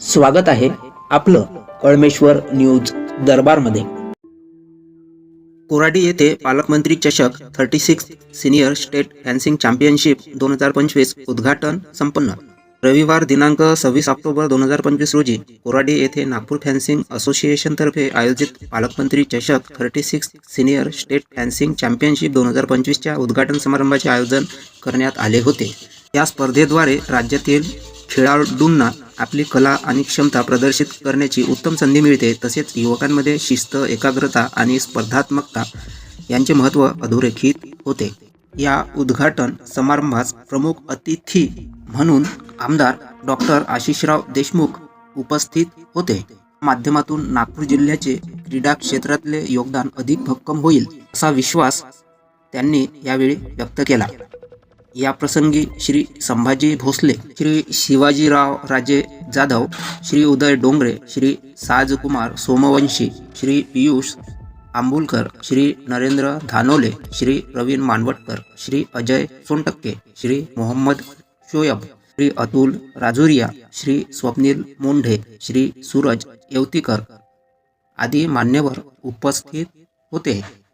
स्वागत आहे आपलं कळमेश्वर न्यूज दरबारमध्ये. कोराडी येथे पालकमंत्री चषक thirty six senior state fencing championship दोन हजार पंचवीस उद्घाटन संपन्न. रविवार दिनांक सव्वीस ऑक्टोबर दोन हजार पंचवीस रोजी कोराडी येथे नागपूर फॅन्सिंग असोसिएशनतर्फे आयोजित पालकमंत्री चषक thirty six senior state fencing championship दोन हजार पंचवीसच्या उद्घाटन समारंभाचे आयोजन करण्यात आले होते. या स्पर्धेद्वारे राज्यातील खेळाडूंना आपली कला आणि क्षमता प्रदर्शित करण्याची उत्तम संधी मिळते. तसेच युवकांमध्ये शिस्त एकाग्रता आणि स्पर्धात्मकता यांचे महत्त्व अधोरेखित होते. या उद्घाटन समारंभास प्रमुख अतिथी म्हणून आमदार डॉक्टर आशिषराव देशमुख उपस्थित होते. माध्यमातून नागपूर जिल्ह्याचे क्रीडा क्षेत्रातले योगदान अधिक भक्कम होईल असा विश्वास त्यांनी यावेळी व्यक्त केला. या प्रसंगी श्री संभाजी भोसले श्री शिवाजीराव राजे जाधव श्री उदय डोंगरे श्री साजकुमार सोमवंशी श्री पियुष आंबुलकर श्री नरेंद्र धानोले श्री प्रवीण मानवटकर श्री अजय सोनटक्के श्री मोहम्मद शोयब श्री अतुल राजुरिया श्री स्वप्नील मोंढे श्री सूरज येवतीकर आदी मान्यवर उपस्थित होते.